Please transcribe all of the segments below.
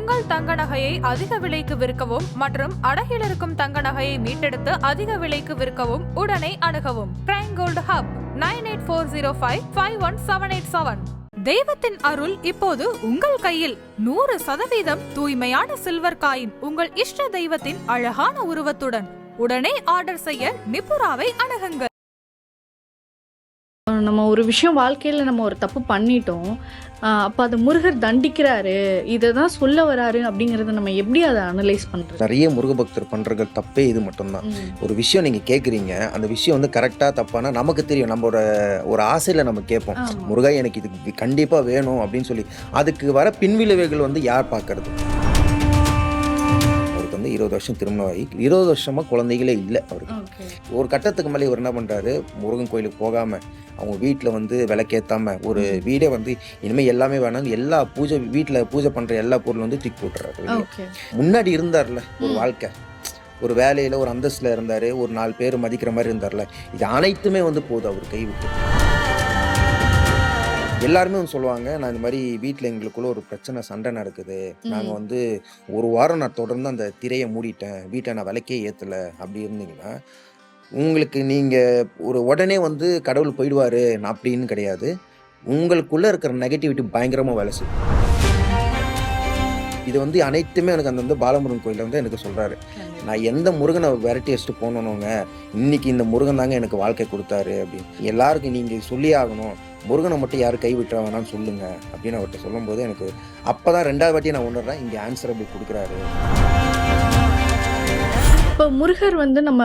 உங்கள் தங்க நகையை அதிக விலைக்கு விற்கவும் மற்றும் அடகில் இருக்கும் தங்க நகையை மீட்டெடுத்து அதிக விலைக்கு விற்கவும் உடனே அணுகவும். Prime gold hub nine eight four zero five five one seven eight seven தெய்வத்தின் அருள் இப்போது உங்கள் கையில். நூறு சதவீதம் தூய்மையான சில்வர் காயின் உங்கள் இஷ்ட தெய்வத்தின் அழகான உருவத்துடன். உடனே ஆர்டர் செய்ய நிபுராவை அணுகுங்கள். நம்ம ஒரு விஷயம் வாழ்க்கையில் நம்ம ஒரு தப்பு பண்ணிட்டோம். அப்போ அது முருகர் தண்டிக்கிறாரு. இதை தான் சொல்ல வராரு அப்படிங்கிறத நம்ம எப்படி அதை அனலைஸ் பண்ணுறது நிறைய முருகபக்தர் பண்றது தப்பே இது மட்டும்தான். ஒரு விஷயம் நீங்க கேக்குறீங்க அந்த விஷயம் வந்து கரெக்டா தப்பானா நமக்கு தெரியும். நம்மளோட ஒரு ஆசையில நம்ம கேட்போம். முருகா எனக்கு இது கண்டிப்பா வேணும் அப்படின்னு சொல்லி அதுக்கு வர பின்விளைவுகள் வந்து யார் பார்க்கறது? இருபது வருஷம் திருமணம் ஆகி இருபது வருஷமா குழந்தைகளே இல்லை அவருக்கு. ஒரு கட்டத்துக்கு மேலே இவர் என்ன பண்றாரு? முருகன் கோயிலுக்கு போகாம அவங்க வீட்டில் வந்து விளக்கேத்தாம ஒரு. வீடே வந்து இனிமேல் எல்லாமே வேணாம் எல்லா பூஜை வீட்டில் பூஜை பண்ற எல்லா பொருளும் வந்து தூக்கி போட்டுறாரு முன்னாடி இருந்தார்ல ஒரு. வாழ்க்கை. ஒரு வேலையில ஒரு அந்தஸ்துல இருந்தாரு ஒரு நாலு பேர் மதிக்கிற மாதிரி இருந்தார்ல. இது அனைத்துமே வந்து போகுது அவர் கைவிட்டு. எல்லாருமே வந்து சொல்லுவாங்க நான் இந்த மாதிரி வீட்டில் எங்களுக்குள்ள ஒரு பிரச்சனை சண்டை நடக்குது. நாங்கள் வந்து ஒரு வாரம் நான் தொடர்ந்து அந்த திரையை மூடிட்டேன். வீட்டை நான் விளக்கே ஏற்றலை அப்படி இருந்தீங்கன்னா உங்களுக்கு நீங்கள் ஒரு உடனே வந்து கடவுள் போயிடுவாரு அப்படின்னு கிடையாது. உங்களுக்குள்ளே இருக்கிற நெகட்டிவிட்டி பயங்கரமாக வேலை செய்யும். இது வந்து அனைத்துமே எனக்கு அந்த வந்து பாலமுருகன் கோயிலில் வந்து எனக்கு சொல்கிறாரு நான் எந்த முருகனை விரட்டி வச்சுட்டு போனோனுங்க இன்னைக்கு இந்த முருகன் தாங்க எனக்கு வாழ்க்கை கொடுத்தாரு அப்படின்னு. எல்லாருக்கும் நீங்கள் சொல்லி ஆகணும் முருகனை மட்டும் யாரும் கைவிட்டுற வேணாம்னு சொல்லுங்க அப்படின்னு அவர்கிட்ட சொல்லும்போது எனக்கு அப்போ தான் ரெண்டாவது வாட்டி நான் உணர்றேன் இங்கே ஆன்சர் அப்படி கொடுக்குறாரு. இப்போ முருகர் வந்து நம்ம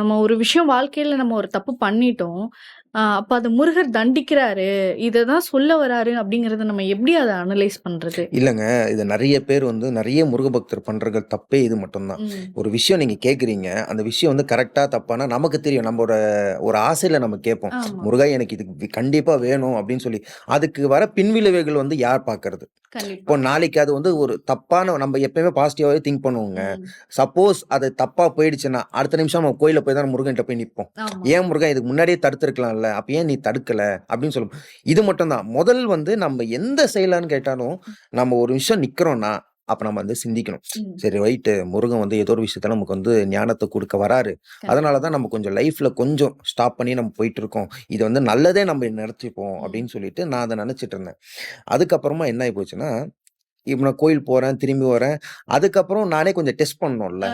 நம்ம ஒரு விஷயம் வாழ்க்கையில் நம்ம ஒரு தப்பு பண்ணிட்டோம் அப்போ அது முருகர் தண்டிக்கிறாரு. இதை தான் சொல்ல வராரு அப்படிங்கிறத நம்ம எப்படி அதை அனலைஸ் பண்ணுறது இல்லைங்க இது நிறைய பேர் வந்து நிறைய முருகபக்தர் பண்ணுறது தப்பே இது மட்டும்தான். ஒரு விஷயம் நீங்கள் கேட்குறீங்க அந்த விஷயம் வந்து கரெக்டாக தப்பானா நமக்கு தெரியும். நம்மளோட ஒரு ஆசையில் நம்ம கேட்போம் முருகா எனக்கு இது கண்டிப்பாக வேணும் அப்படின்னு சொல்லி. அதுக்கு வர பின்விளைவுகள் வந்து யார் பார்க்கறது இப்போ கண்டிப்பா நாளைக்கு அது வந்து ஒரு தப்பான நம்ம எப்பயுமே பாசிட்டிவாகவே திங்க் பண்ணுவோங்க. சப்போஸ் அது தப்பா போயிடுச்சுன்னா அடுத்த நிமிஷம் நம்ம கோயில போய் தான் முருகன்கிட்ட போய் நிற்போம். ஏன் முருகன் இதுக்கு முன்னாடியே தடுத்துருக்கலாம்ல அப்ப ஏன் நீ தடுக்கல? அப்படின்னு சொல்லும். இது மட்டும்தான். முதல் வந்து நம்ம எந்த செயலான்னு கேட்டாலும் நம்ம ஒரு விஷயம் நிக்கிறோம்னா அப்ப நம்ம வந்து சிந்திக்கணும். சரி ரைட்டு. முருகன் வந்து ஏதோ ஒரு விஷயத்துல நமக்கு வந்து ஞானத்தை கொடுக்க வராரு. அதனால தான் நம்ம கொஞ்சம் லைஃப்ல கொஞ்சம் ஸ்டாப் பண்ணி நம்ம போயிட்டு இருக்கோம். இது வந்து நல்லதே நம்ம நினைச்சுப்போம் அப்படின்னு சொல்லிட்டு நான் அதை நினைச்சிட்டு இருந்தேன். அதுக்கப்புறமா என்ன ஆகி போச்சுன்னா இப்போ நான் கோயில் போறேன் திரும்பி வரேன். அதுக்கப்புறம் நானே கொஞ்சம் டெஸ்ட் பண்ணோம்ல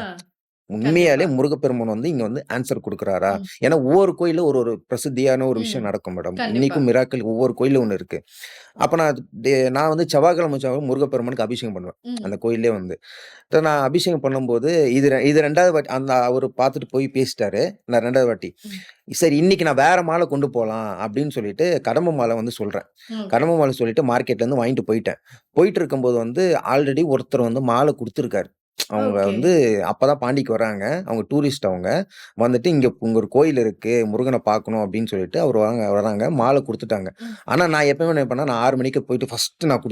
உண்மையாலே முருகப்பெருமான் வந்து இங்க வந்து ஆன்சர் கொடுக்குறாரா. ஏன்னா ஒவ்வொரு கோயில்ல ஒரு ஒரு பிரசித்தியான ஒரு விஷயம். நடக்கும் மேடம். இன்னைக்கும் மிராக்கள் ஒவ்வொரு கோயில்ல ஒன்று இருக்கு அப்ப நான் நான் வந்து செவ்வாய்க்கிழமை செவ்வாய் முருகப்பெருமானுக்கு அபிஷேகம் பண்ணுவேன். அந்த கோயிலே வந்து நான் அபிஷேகம் பண்ணும்போது இது இது ரெண்டாவது வாட்டி அந்த அவர் பார்த்துட்டு போய் பேசிட்டாரு நான் ரெண்டாவது வாட்டி. சரி இன்னைக்கு நான் வேற மாலை கொண்டு போகலாம் அப்படின்னு சொல்லிட்டு கடம்ப மாலை வந்து சொல்றேன். கடம்ப மாலை சொல்லிட்டு மார்க்கெட்ல இருந்து வாங்கிட்டு போயிட்டேன் போயிட்டு இருக்கும்போது வந்து ஆல்ரெடி ஒருத்தர் வந்து மாலை கொடுத்துருக்காரு அவங்க. வந்து அப்பதான் பாண்டிக்கு வராங்க. அவங்க டூரிஸ்ட் அவங்க. வந்துட்டு இங்க உங்க ஒரு கோயில் இருக்கு முருகனை பார்க்கணும் அப்படின்னு சொல்லிட்டு அவர் வராங்க வராங்க. மாலை கொடுத்துட்டாங்க. ம். ஆனா நான் எப்பவுமே என்ன பண்ணேன் நான் ஆறு மணிக்கு போயிட்டு ஃபர்ஸ்ட் நான்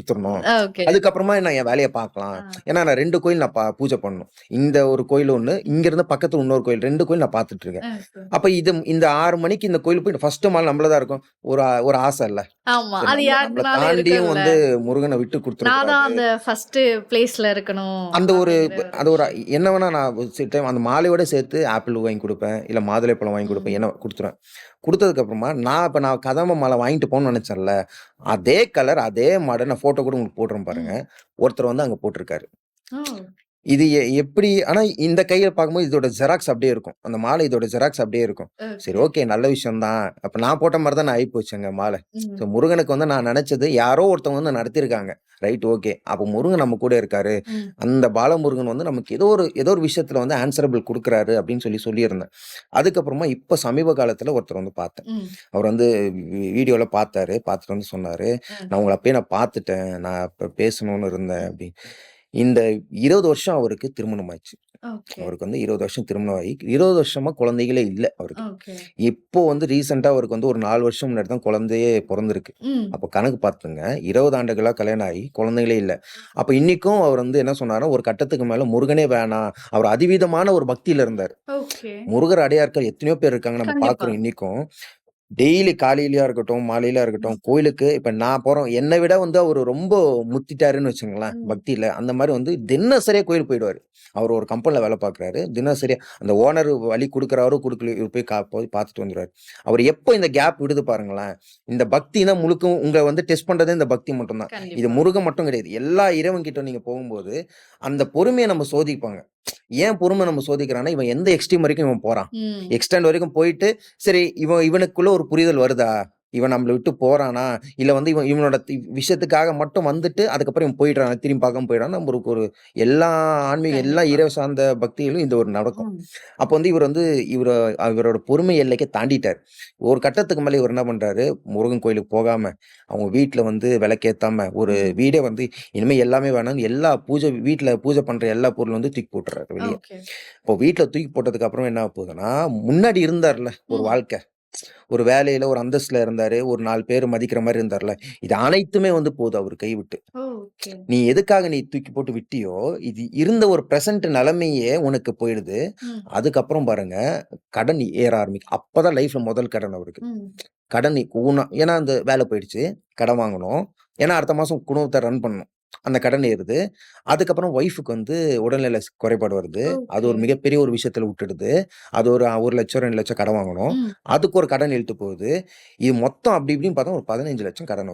ஆ, ஓகே. அதுக்கப்புறமா நான் என் வேலையை பார்க்கலாம். ஆ. ஏன்னா நான் ரெண்டு கோயில் நான் பா- பூஜை பண்ணணும். இந்த ஒரு கோயில் ஒண்ணு இங்க இருந்து பக்கத்துல இன்னொரு கோயில் ரெண்டு கோயில் நான் பார்த்துட்டு இருக்கேன். அப்ப இது இந்த ஆறு மணிக்கு இந்த கோயில் போயிட்டு ஃபர்ஸ்ட் மாலை நம்மளதான் இருக்கும். ஒரு ஆ- ஒரு ஆசை இல்ல. ஆமா. சரி, அது நம்மள- நம்மள யாருக்குனாலும் தாண்டியும் இருக்கும்ல. வந்து முருகனை விட்டு நான் கொடுத்துருக்காரு தான் அந்த ஃபர்ஸ்ட் பிளேஸ்ல இருக்கணும் அந்த ஒரு அது ஒரு என்ன வேணா நான் சில டைம் அந்த மாலையோட சேர்த்து ஆப்பிள் வாங்கி கொடுப்பேன் இல்ல மாதுளை பழம் வாங்கி கொடுப்பேன். என்ன கொடுத்துருவேன். கொடுத்ததுக்கு அப்புறமா நான் இப்ப நான் கதம்ப மாலை வாங்கிட்டு போகணும்னு நினைச்சேன்ல அதே கலர் அதே மாடல் நான் போட்டோ கூட உங்களுக்கு போட்டுறேன் பாருங்க. ஒருத்தர் வந்து அங்க போட்டிருக்காரு. இது எ- எப்படி ஆனா இந்த கையில பார்க்கும்போது இதோட ஜெராக்ஸ் அப்படியே இருக்கும். அந்த மாலை இதோட ஜெராக்ஸ் அப்படியே இருக்கும். சரி ஓகே. நல்ல விஷயம் தான். அப்ப நான் போட்ட மாதிரி தான் நான் ஆகி போச்சுங்க மாலை. ம். ஸோ முருகனுக்கு வந்து நான் நினைச்சது யாரோ ஒருத்தவங்க வந்து நடத்திருக்காங்க. ரைட் ஓகே அப்போ முருகன் நம்ம கூட இருக்காரு. ம். அந்த பாலமுருகன் வந்து நமக்கு ஏதோ ஒரு ஏதோ ஒரு விஷயத்துல வந்து ஆன்சரபிள் கொடுக்குறாரு அப்படின்னு சொல்லி சொல்லியிருந்தேன். அதுக்கப்புறமா இப்போ சமீப காலத்துல ஒருத்தர் வந்து பார்த்தேன். ம். அவர் வந்து வீடியோல பார்த்தாரு பார்த்துட்டு வந்து சொன்னாரு. ம். நான் உங்களை அப்பயே நான் பார்த்துட்டேன். நான் இப்போ பேசணும்னு இருந்தேன் அப்படின்னு. இந்த இருபது வருஷம் அவருக்கு திருமணம் ஆயிடுச்சு அவருக்கு வந்து இருபது வருஷம் திருமணம் ஆகி இருபது வருஷமா குழந்தைகளே இல்லை அவருக்கு. இப்போ வந்து ரீசெண்டாக அவருக்கு வந்து ஒரு நாலு வருஷம் முன்னாடி தான் குழந்தையே பிறந்திருக்கு. அப்போ கணக்கு பார்த்துங்க இருபது ஆண்டுகளாக கல்யாணம் ஆகி குழந்தைகளே இல்லை. அப்போ இன்னைக்கும் அவர் வந்து என்ன சொன்னாரோ ஒரு கட்டத்துக்கு மேலே முருகனே வேணாம் அவர் அதிவீதமான ஒரு பக்தியில இருந்தார். முருகர் அடையார்கள் எத்தனையோ பேர் இருக்காங்க நம்ம. பார்க்குறோம் இன்னைக்கும். டெய்லி காலையிலயா இருக்கட்டும், மாலையிலயா இருக்கட்டும், கோயிலுக்கு இப்ப நான் போறோம் என்ன விட வந்து அவரு ரொம்ப முத்திட்டாருன்னு வச்சுக்கங்களேன், ம். பக்தியில. அந்த மாரி வந்து தினசரியா கோயிலுக்கு போயிடுவாரு. அவர் ஒரு கம்பெனில வேலை பார்க்குறாரு. தினசரியா அந்த ஓனர் வழி குடுக்குறாரோ, குடுக்கலையோ இவரு போய் கா போய் பார்த்துட்டு வந்துருவாரு. அவர் எப்போ இந்த கேப் விடுது பாருங்களேன், இந்த பக்தினா முழுக்க உங்கள வந்து டெஸ்ட் பண்றதே இந்த பக்தி மட்டும் தான். இது. முருகன் மட்டும் கிடையாது. எல்லா இறைவன்கிட்ட நீங்க போகும்போது, அந்த பொறுமைய நம்ம சோதிப்பாங்க. ஏன் பொறுமை நம்ம சோதிக்கிறான்னா, இவன் எந்த எக்ஸ்ட்ரீம் வரைக்கும் இவன் போறான். எக்ஸ்டெண்ட் வரைக்கும் போயிட்டு, சரி இவன் இவனுக்குள்ள ஒரு புரிதல் வருதா? இவன் நம்மள விட்டு போறானா? இல்ல வந்து இவன் இவனோட தி விஷயத்துக்காக மட்டும் வந்துட்டு, அதுக்கப்புறம் இவன் போயிடுறானா? திரும்பி பார்க்காம போயிடுறானா? நம்மளுக்கு ஒரு எல்லா ஆன்மீக எல்லா. இறை சார்ந்த பக்தியிலும் இந்த ஒரு நடக்கும். அப்ப வந்து இவர் வந்து இவர இவரோட பொறுமை எல்லைக்க தாண்டிட்டாரு. ஒரு கட்டத்துக்கு மேல இவர் என்ன பண்றாரு, முருகன் கோயிலுக்கு போகாம, அவங்க வீட்ல வந்து விளக்கேத்தாம, ஒரு. வீடே வந்து இனிமே எல்லாமே வேணாம்னு எல்லா பூஜை வீட்ல பூஜை பண்ற எல்லா பொருளும் வந்து தூக்கி போட்டுறாரு வெளிய. இப்போ வீட்ல தூக்கி போட்டதுக்கு அப்புறம் என்ன போகுதுன்னா, முன்னாடி இருந்தார்ல ஒரு. வாழ்க்கை. ஒரு வேலையில, ஒரு அந்தஸ்துல இருந்தாரு. ஒரு 4 பேர் மதிக்கிற மாரி இருந்தார்ல. இது அனைத்துமே வந்து போகுது அவரு கைவிட்டு. நீ எதுக்காக நீ தூக்கி போட்டு விட்டியோ, இது இருந்த ஒரு பிரசன்ட் நிலைமையே உனக்கு போயிடுது. அதுக்கப்புறம் பாருங்க, கடன் ஏற ஆரம்பிக்கும். அப்பதான் லைஃப்ல முதல் கடன் அவருக்கு. கடன் ஊனா ஏன்னா அந்த வேலை போயிடுச்சு. கடன் வாங்கணும். ஏன்னா அடுத்த மாசம் குடும்பத்த ரன் பண்ணணும். அந்த கடன் ஏறுது. அதுக்கப்புறம் ஒய்ஃப்க்கு வந்து உடல்நிலை ஸ் குறைபாடு வருது. அது ஒரு ஓகே. மிகப்பெரிய ஒரு விஷயத்துல விட்டுடுது. அது ஒரு 1,00,000 2,00,000 கடன் வாங்கணும். ம். அதுக்கு ஒரு கடன் இழுத்து போகுது. இது மொத்தம் அப்படி இப்படின்னு பார்த்தா ஒரு 15,00,000 கடன்.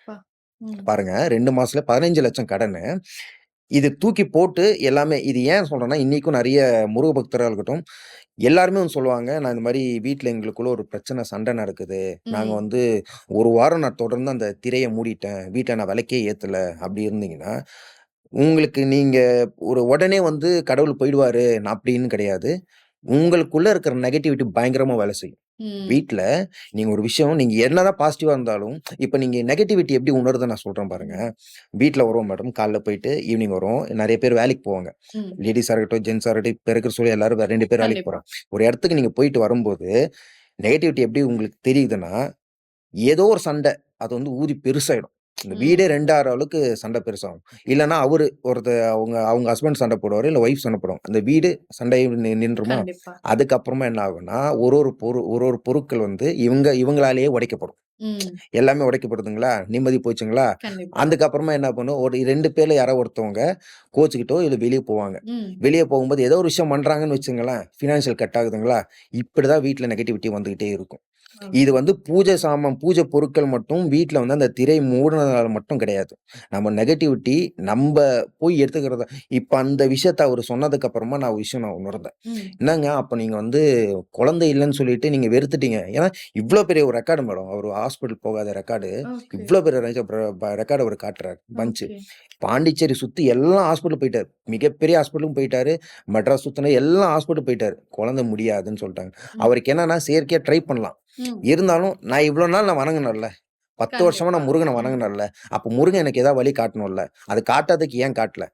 அப்பா! ம். பாருங்க 2 மாசத்துல 15,00,000 கடனு. இது தூக்கி போட்டு எல்லாமே இது ஏன் சொல்றேன்னா, இன்னைக்கும் நெறைய முருக பக்தரா இருக்கட்டும், எல்லாருமே வந்து சொல்லுவாங்க, நான் இந்த மாரி வீட்ல எங்களுக்குள்ள ஒரு பிரச்சனை, சண்டை நடக்குது. நாங்க ம். வந்து 1 வாரம் நான் தொடர்ந்து அந்த திரைய மூடிட்டேன். வீட்ல நான் விளக்கே ஏத்தல. அப்படி இருந்தீங்கன்னா, உங்களுக்கு நீங்க ஒரு உடனே வந்து கடவுள் போயிடுவாரு நான் அப்படின்னு கிடையாது. உங்களுக்குள்ள இருக்கிற நெகட்டிவிட்டி பயங்கரமா வேலை செய்யும். ம். வீட்ல நீங்க ஒரு விஷயம் நீங்க என்னதான் பாசிட்டிவா இருந்தாலும், இப்ப நீங்க நெகட்டிவிட்டி எப்படி உணருதுன்னு நான் சொல்றேன் பாருங்க. வீட்ல வருவோம் மேடம். காலைல போயிட்டு ஈவினிங் வருவோம். நெறைய பேர் வேலைக்கு போவாங்க. ம். லேடீஸா இருக்கட்டும், ஜென்ட்ஸா இருக்கட்டும், இப்ப இருக்கிற சூழல் எல்லாரும் 2 பேர் வேலைக்கு கண்டிப்பா. போறாங்க. ஒரு இடத்துக்கு நீங்க போயிட்டு வரும்போது, நெகட்டிவிட்டி எப்படி உங்களுக்கு தெரியுதுன்னா, ஏதோ ஒரு சண்டை. அது வந்து ஊதி பெருசாயிடும். இந்த. வீடே 2 ஆகுற அளவுக்கு சண்டை பெருசாகும். இல்லன்னா அவரு ஒருத்த அவங்க அவங்க ஹஸ்பண்ட் சண்டை போடுவாரு. இல்ல ஒய்ஃப் சண்டை போடுவாங்க. அந்த வீடு சண்டை நி நின்றுமா? கண்டிப்பா. அதுக்கப்புறமா என்ன ஆகும்னா, ஒரு ஒரு பொரு ஒரு ஒரு பொருட்கள் வந்து இவங்க இவங்களாலேயே உடைக்கப்படும். ம். எல்லாமே உடைக்கப்படுதுங்களா? நிம்மதி போச்சுங்களா? கண்டிப்பா. அதுக்கப்புறமா என்ன பண்ணும், ஒரு 2 பேர்ல யாரோ ஒருத்தவங்க கோச்சுக்கிட்டோ, இல்ல வெளிய போவாங்க. ம். வெளிய போகும்போது ஏதோ ஒரு விஷயம் பண்றாங்கன்னு வச்சுக்கங்களேன், ஃபினான்ஷியல் கட் ஆகுதுங்களா? இப்படிதான் வீட்ல நெகட்டிவிட்டி வந்துகிட்டே இருக்கும். இது வந்து பூஜை சாமான், பூஜை பொருட்கள் மட்டும் வீட்ல வந்து அந்த திரை மூடுனதுனால மட்டும் கிடையாது. நம்ம நெகட்டிவிட்டி நம்ப போய் எடுத்துக்கிறத இப்ப அந்த விஷயத்த அவரு சொன்னதுக்கு அப்புறமா நான் ஒரு விஷயம் நான் உணர்ந்தேன். என்னங்க அப்ப நீங்க வந்து குழந்தை இல்லன்னு சொல்லிட்டு நீங்க வெறுத்துட்டீங்க. ஏன்னா இவ்ளோ பெரிய ஒரு ரெக்கார்டு மேடம். அவரு ஹாஸ்பிட்டல் போகாத ரெக்கார்டு. இவ்ளோ பெரிய ரெக்கார்ட் அவரு காட்டுறாரு. பஞ்ச். பாண்டிச்சேரி சுத்தி எல்லா ஹாஸ்பிட்டல் போயிட்டாரு. மிகப்பெரிய ஹாஸ்பிட்டலும் போயிட்டாரு. மெட்ராஸ் சுத்துன எல்லா ஹாஸ்பிட்டல் போயிட்டாரு. குழந்தை முடியாதுன்னு சொல்ட்டாங்க. ம். அவருக்கு என்னன்னா செயற்கையா ட்ரை பண்ணலாம். ம். இருந்தாலும் நான் இவ்ளோ நாள் நான் வணங்குனேன்ல. 10 வருஷமா கண்டிப்பா. நான் முருகன. வணங்குனேன்ல. அப்ப முருகன் எனக்கு ஏதாவது வழி காட்டணும்ல. அது காட்டாததுக்கு ஏன் காட்டல?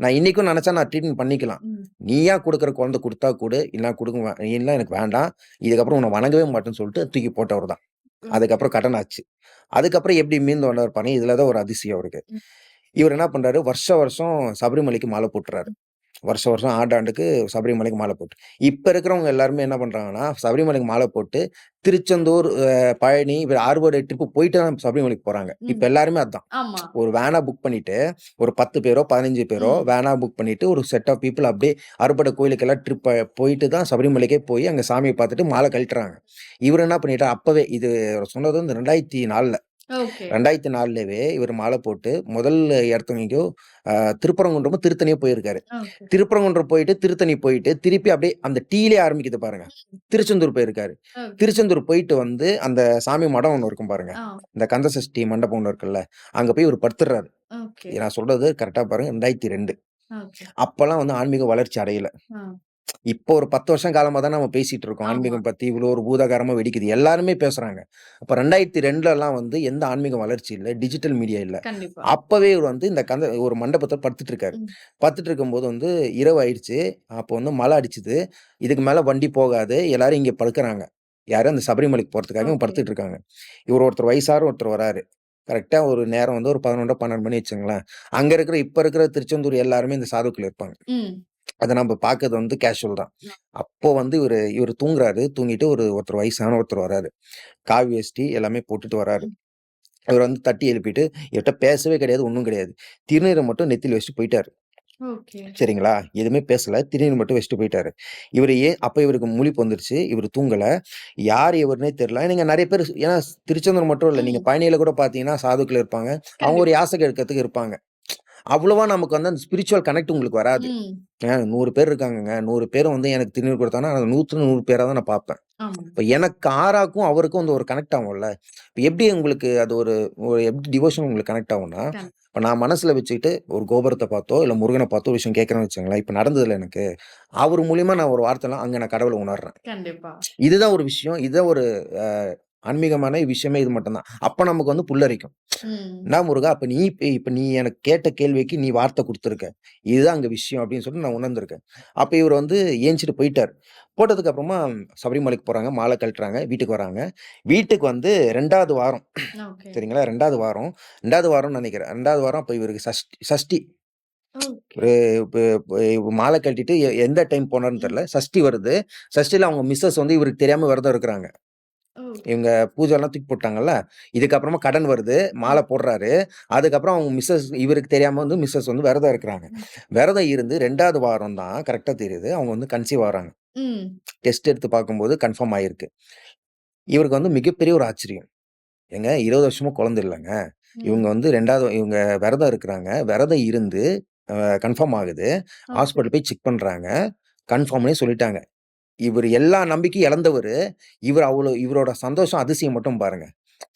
நான் இன்னைக்கும் நெனச்சா நான் ட்ரீட்மெண்ட் பண்ணிக்கலாம். ம். நீயா குடுக்குற குழந்தை குடுத்தா குடு. இல்லனா குடுக்க வே இல்ல எனக்கு வேண்டாம். இதுக்கப்புறம் உன்ன வணங்கவே மாட்டேன்னு சொல்லிட்டு தூக்கி போட்டவர் தான். அதுக்கப்புறம் கடன் ஆச்சு. அதுக்கப்புறம் எப்படி மீண்டு வந்தாரு பாருங்க. இதுல தான் ஒரு அதிசயம் அவருக்கு. ம். இவரு என்ன பண்றாரு, வருஷம் வருஷம் சபரிமலைக்கு மாலை போட்டுறாரு. வருஷம் வருஷம் ஆண்டாண்டுக்கு சபரிமலைக்கு மாலை போட்டு. இப்ப இருக்கிறவங்க எல்லாருமே என்ன பண்றாங்கன்னா, சபரிமலைக்கு மாலை போட்டு திருச்செந்தூர், பழனி, இவரு ஆறுபடை ட்ரிப் போயிட்டு தான் சபரிமலைக்கு போறாங்க. இப்ப. எல்லாருமே. ஆமா. ஒரு வேனா புக் பண்ணிட்டு, ஒரு 10 பேரோ, 15 பேரோ. வேனா புக் பண்ணிட்டு, ஒரு செட் ஆஃப் பீப்பிள் அப்படியே அறுபடை கோயிலுக்கெல்லாம் ட்ரிப் போயிட்டு தான் சபரிமலைக்கே போய் அங்க சாமிய பார்த்துட்டு மாலை கழட்டுறாங்க. இவரு என்ன பண்ணிட்டாரு, அப்பவே இது சொன்னது வந்து 2004ல. ஓகே. 2004லவே இவரு மாலை போட்டு முதல் இடத்துக்கு திருப்பரங்குன்றமோ, திருத்தணியோ போயிருக்காரு. ஓகே. திருப்பரங்குன்றம் போயிட்டு, திருத்தணி போயிட்டு, திருப்பி அப்படியே அந்த டீலயே ஆரம்பிக்குது பாருங்க. ம். திருச்செந்தூர் போயிருக்காரு. ஓகே. திருச்செந்தூர் போயிட்டு வந்து அந்த சாமி மடம் ஒண்ணு இருக்கும் பாருங்க. ஆ. இந்த கந்தசஷ்டி மண்டபம் ஒண்ணு இருக்குல்ல. அங்க போய் இவரு படுத்துடுறாரு. ஓகே. நான் சொல்றது கரெக்ட்டா பாருங்க 2002. ஓகே. அப்பலாம் வந்து ஆன்மீக வளர்ச்சி அடையல. ஆ. இப்போ ஒரு 10 வருஷம் காலமா தான் நம்ம பேசிட்டு இருக்கோம். ஆன்மீகம் பத்தி இவ்ளோ ஒரு பூதாகாரமா வெடிக்குது. எல்லாருமே பேசுறாங்க. அப்ப 2002லலாம் வந்து எந்த ஆன்மீக வளர்ச்சி இல்ல. டிஜிட்டல் மீடியா இல்ல. அப்பவே இவரு வந்து இந்த கந்த ஒரு மண்டபத்துல படுத்துட்டு இருக்காரு. படுத்துட்டு இருக்கும்போது வந்து இரவு ஆயிடுச்சு. அப்போ வந்து மழை அடிச்சுது. இதுக்கு மேல வண்டி போகாது. எல்லாரும் இங்க படுக்குறாங்க. யாரு அந்த சபரிமலைக்கு ஓகே. படுத்துட்டு இருக்காங்க. இவரு ஒருத்தர் வயசான ஒருத்தர் வராரு. கரெக்ட்டா ஒரு நேரம் வந்து ஒரு 11 12 மணி வச்சுக்கங்களேன். அங்க இருக்கிற இப்ப இருக்கிற திருச்செந்தூர் எல்லாருமே இந்த சாதுக்கள் இருப்பாங்க. அத நம்ம பார்க்கறது வந்து கேஷுவல் தான். அப்போ வந்து இவரு இவரு தூங்குறாரு. தூங்கிட்டு ஒரு ஒருத்தர் வயசான ஒருத்தர் வராரு. காவி வேஷ்டி எல்லாமே போட்டுட்டு வராரு. இவரு வந்து தட்டி எழுப்பிட்டு, இவர்ட்ட பேசவே கிடையாது, ஒண்ணும் கிடையாது. திருநீர மட்டும் நெத்தியில வச்சுட்டு போயிட்டாரு. சரிங்களா? எதுவுமே பேசல. திருநீர் மட்டும் வச்சுட்டு போயிட்டாரு. இவரு ஏன் அப்ப இவருக்கு முழிப்பு வந்துருச்சு. இவரு தூங்கல. யார் இவருன்னே தெரியல. நீங்க நெறைய பேர் ஏன்னா திருச்செந்தூர் மட்டும் இல்ல. நீங்க ம். பழனியில கூட பார்த்தீங்கன்னா, சாதுக்கள் இருப்பாங்க. அவங்க ஒரு. யாசகம் எடுக்கிறதுக்கு இருப்பாங்க. அவ்வளவா நமக்கு வந்து அந்த ஸ்பிரிச்சுவல் கனெக்ட் உங்களுக்கு வராது. 100 பேர் இருக்காங்கங்க. 100 பேரும் வந்து எனக்கு திருநீர் குடுத்தாங்கன்னா, அது 100க்கு 100 பேரா தான் நான் பார்ப்பேன். இப்ப எனக்கு ஆறாக்கும், அவருக்கும் வந்து ஒரு கனெக்ட் ஆகும்ல. இப்ப எப்படி உங்களுக்கு அது ஒரு ஒரு எப்படி டிவோஷன் உங்களுக்கு கனெக்ட் ஆகும்னா, இப்ப நான் மனசுல வச்சுக்கிட்டு ஒரு கோபுரத்த பார்த்தோ, இல்ல முருகன பார்த்தோ ஒரு விஷயம் கேட்கிறேன்னு வச்சுக்கோங்களேன். இப்ப நடந்ததுல எனக்கு. அவர் மூலியமா நான் ஒரு வார்த்தைலாம் அங்க நான் கடவுள உணர்றேன். இதுதான் ஒரு விஷயம். இதுதான் ஒரு ஆன்மீகமான விஷயமே இது மட்டும் தான். அப்ப நமக்கு வந்து புல்லரிக்கும். "என்னா முருகா! அப்ப நீ இப்ப நீ எனக்கு கேட்ட கேள்விக்கு நீ வார்த்தை குடுத்துருக்க. இதுதான் அங்க விஷயம்." அப்படின்னு சொல்லிட்டு நான் உணர்ந்திருக்கேன். அப்ப இவரு வந்து எந்திச்சிட்டு போயிட்டாரு. போட்டதுக்கு அப்புறமா சபரிமலைக்கு போறாங்க. மாலை கழட்டுறாங்க. வீட்டுக்கு வராங்க. வீட்டுக்கு வந்து 2வது வாரம். சரிங்களா? 2வது வாரம் 2வது வாரம்னு நெனைக்கிறேன். 2வது வாரம் அப்ப இவருக்கு சஷ்டி சஷ்டி. மாலை கழட்டிட்டு எ எந்த டைம் போனாருன்னு ம். தெரியல. சஷ்டி வருது. சஷ்டில அவங்க மிஸ்ஸஸ் வந்து இவருக்கு தெரியாம விரதம் இருக்கிறாங்க. ஓகே. இவங்க பூஜைலாம் தூக்கி போட்டாங்கல்ல. இதுக்கப்புறமா கடன் வருது. மாலை. போடுறாரு. அதுக்கப்புறம் அவங்க மிஸ்ஸஸ் இவருக்கு தெரியாம வந்து மிஸ்ஸஸ் வந்து விரதம் இருக்கிறாங்க. விரதம் இருந்து 2வது வாரம் தான் கரெக்ட்டா தெரியுது. அவங்க வந்து கன்சீவ் ஆகுறாங்க. ம். டெஸ்ட் எடுத்து பார்க்கும்போது கன்ஃபார்ம் ஆயிருக்கு. இவருக்கு வந்து மிகப்பெரிய ஒரு ஆச்சரியம். ஏங்க 20 வருஷமா குழந்தை இல்லங்க. இவங்க. வந்து 2வது இவங்க விரதம் இருக்கிறாங்க. விரதம் இருந்து அ கன்ஃபார்ம் ஆகுது. ஓகே. ஹாஸ்பிட்டல் போய் செக் பண்றாங்க. கன்ஃபார்ம்னே சொல்லிட்டாங்க. இவர் எல்லா நம்பிக்கையும் இழந்தவர் இவர் அவ்வளோ இவரோட சந்தோஷம், அதிசயம் மட்டும் பாருங்க.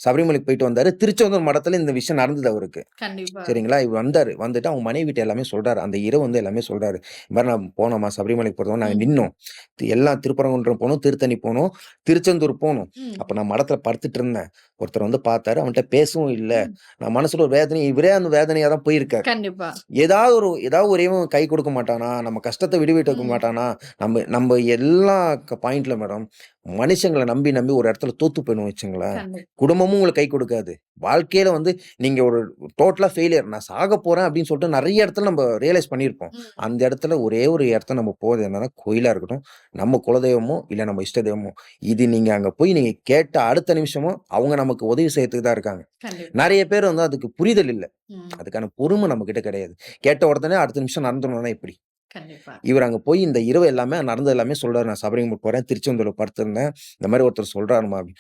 சபரிமலைக்கு போயிட்டு வந்தாரு. திருச்செந்தூர் மடத்துல இந்த விஷயம் நடந்தது அவருக்கு. சரிங்களா? இவரு வந்தாரு. வந்துட்டு அவங்க மனைவிட்ட எல்லாமே சொல்றாரு. அந்த இரவு வந்து எல்லாமே சொல்றாரு. "இந்த மாரி நான் போனோம்மா சபரிமலைக்கு போறோம். நாங்க. நின்னோம். எல்லாம் திருப்பரங்குன்றம் போனோம், திருத்தணி போனோம், திருச்செந்தூர் போனோம். அப்ப நான் மடத்துல படுத்துட்டு இருந்தேன். ஒருத்தர் வந்து பார்த்தாரு. அவன்ட்ட பேசவும் இல்ல. நான் மனசுல ஒரு வேதனை இவரே அந்த வேதனையா தான் போயிருக்காரு. கண்டிப்பா. ஏதாவது ஒரு ஏதாவது ஒரு கை குடுக்க மாட்டானா? நம்ம கஷ்டத்த விடுவிக்க ம். மாட்டானா? நம்ம நம்ம எல்லா பாயிண்ட்ல மேடம், மனுஷங்கள நம்பி நம்பி ஒரு இடத்துல தோத்து போயிடுவோம் வச்சுங்களேன். குடும்பமும் உங்களுக்கு கை கொடுக்காது. வாழ்க்கையில வந்து நீங்க ஒரு டோட்டலா ஃபெயிலியர். நான் சாகப் போறேன் அப்படின்னு சொல்லிட்டு நெறைய இடத்துல நம்ம ரியலைஸ் பண்ணியிருப்போம். அந்த இடத்துல ஒரே ஒரு இடத்துல நம்ம போறது என்னன்னா, கோயிலா இருக்கட்டும். நம்ம குலதெய்வமோ, இல்ல நம்ம இஷ்ட தெய்வமோ. இது நீங்க அங்க போய் நீங்க கேட்ட அடுத்த நிமிஷமும் அவங்க நமக்கு உதவி செய்யறதுக்கு தான் இருக்காங்க. நெறைய பேர் வந்து அதுக்கு புரிதல் இல்ல. அதுக்கான பொறுமை நம்மகிட்ட கிடையாது. கேட்ட உடனே அடுத்த நிமிஷம் நடந்துடணும்னா எப்படி? கண்டிப்பா. இவரு அங்க போய் இந்த இரவு எல்லாமே நடந்தது எல்லாமே சொல்றாரு. நான் சபரிமலை போறேன். திருச்செந்தூர்ல படுத்திருந்தேன். இந்த மாரி ஒருத்தர் அப்படின்னு.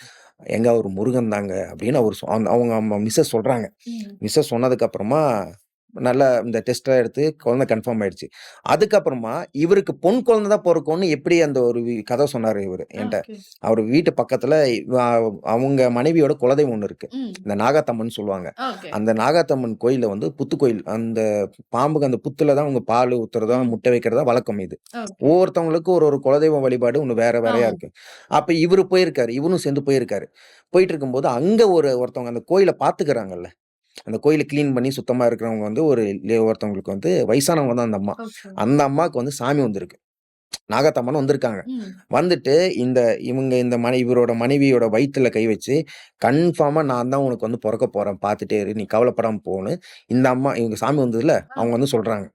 ஏங்க அவரு முருகன் தாங்க அப்படின்னு அவரு அவங்க அவங்க மிஸ்ஸஸ் சொல்றாங்க. மிஸ்ஸஸ் சொன்னதுக்கு அப்புறமா நல்லா இந்த டெஸ்ட்லாம் எடுத்து குழந்தை கன்ஃபார்ம் ஆயிடுச்சு. அதுக்கப்புறமா இவருக்கு பொன் குழந்தை தான் பொறக்கும்னு எப்படி அந்த ஒரு கதை சொன்னாரு இவரு என்ட்ட. ஓகே. அவரு வீட்டு பக்கத்துல அவங்க மனைவியோட குலதெய்வம் ஒண்ணு இருக்கு. இந்த நாகாத்தம்மன் சொல்லுவாங்க. அந்த நாகாத்தம்மன் கோயில்ல வந்து புத்து கோயில். அந்த பாம்புக்கு அந்த புத்துல தான் அவங்க பால் ஊத்துறதா. முட்டை வைக்கிறதா வழக்கம் இது. ஓகே. ஒவ்வொருத்தவங்களுக்கும் ஒரு ஒரு குலதெய்வ வழிபாடு ஒண்ணு வேற வேறையா. இருக்கு. அப்ப இவரு போயிருக்காரு. இவரும் சேர்ந்து போயிருக்காரு. போயிட்டு இருக்கும்போது அங்க ஒரு ஒருத்தவங்க அந்த கோயில பார்த்துக்கிறாங்கல்ல. அந்த கோயில கிளீன் பண்ணி சுத்தமா இருக்கிறவங்க வந்து ஒரு ஒருத்தவங்களுக்கு வந்து வயசானவங்க தான் அந்த அம்மா. அந்த அம்மாவுக்கு வந்து சாமி வந்திருக்கு. நாகாத்தம்மன் வந்திருக்காங்க. வந்துட்டு இந்த இவங்க இந்த மனை இவரோட மனைவியோட வயித்துல கை வச்சு, கன்ஃபார்மா நான் தான் உனக்கு வந்து பொறக்கப் போறேன். பார்த்துட்டே இரு. நீ கவலைப்படாம போன்னு இந்த அம்மா இவங்க சாமி வந்ததுல. அவங்க வந்து சொல்றாங்க.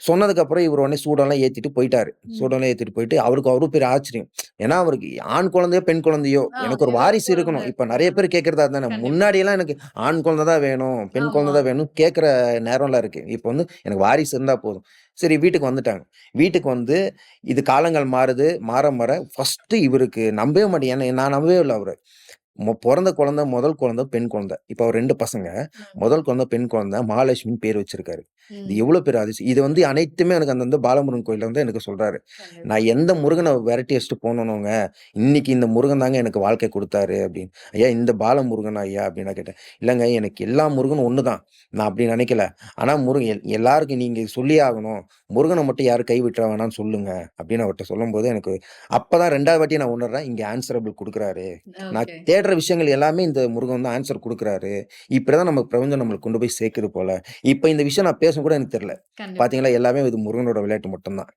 ம். சொன்னதுக்கு அப்புறம் இவரு உடனே சூடெல்லாம் ஏத்திட்டு போயிட்டாரு. சூடெல்லாம் ஏத்திட்டு போயிட்டு அவருக்கு அவ்ளோ பெரிய ஆச்சரியம். ஏன்னா அவருக்கு ஆண் குழந்தையோ, பெண் குழந்தையோ எனக்கு ஒரு வாரிசு இருக்கணும். இப்ப நெறைய பேர் கேட்கறது. கண்டிப்பா. முன்னாடியெல்லாம் எனக்கு ஆண் குழந்தை தான் வேணும், பெண் குழந்தை. தான் வேணும் கேட்கிற நேரம்லாம் இருக்கு. இப்ப வந்து எனக்கு வாரிசு இருந்தா போதும். சரி வீட்டுக்கு வந்துட்டாங்க. வீட்டுக்கு வந்து இது காலங்கள் மாறுது. மாற மாற ஃபர்ஸ்ட்டு இவருக்கு நம்பவே மாட்டேன். ஏன்னா நான் நம்பவே இல்ல அவர. பொறந்த குழந்தை முதல் குழந்தை பெண் குழந்தை. இப்ப அவர் 2 பசங்க. முதல் குழந்தை பெண் குழந்தை மகாலட்சுமின்னு பேர் வச்சிருக்காரு. இது. எவ்வளோ பெரிய அதிசயம். இது வந்து அனைத்துமே எனக்கு அந்த வந்து பாலமுருகன் கோயில்ல வந்து எனக்கு சொல்றாரு. நான் எந்த முருகன விரட்டி அடிச்சுட்டு போனேனோங்க, இன்னைக்கு இந்த முருகன் தாங்க எனக்கு வாழ்க்கை குடுத்தாரு அப்படின்னு. ஐயா இந்த பாலமுருகனா ஐயா அப்படின்னு நான் கேட்டேன். இல்லங்க எனக்கு எல்லா முருகனும் ஒண்ணு தான். நான் அப்படி நினைக்கல. ஆனா முருகன் எல் எல்லாருக்கும் நீங்க சொல்லியே ஆகணும். முருகன மட்டும் யாரும் கை விட்டுற வேணாம்னு சொல்லுங்க அப்படின்னு அவர்ட்ட சொல்லும்போது எனக்கு அப்பதான் 2வது வாட்டி நான் உணர்றேன். இங்க ஆன்சரபிள் குடுக்குறாரு. நான் ஓகே. தேடுற விஷயங்கள் எல்லாமே இந்த முருகன் வந்து ஆன்சர் குடுக்குறாரு. இப்படிதான் நமக்கு பிரபஞ்சம் நம்மளுக்கு கொண்டு போய் சேர்க்குது போல. இப்ப இந்த விஷயம் நான் பேசவும் கூட எனக்கு தெரியல. கண்டிப்பா. பார்த்தீங்களா எல்லாமே இது முருகனோட விளையாட்டு மட்டும் தான்.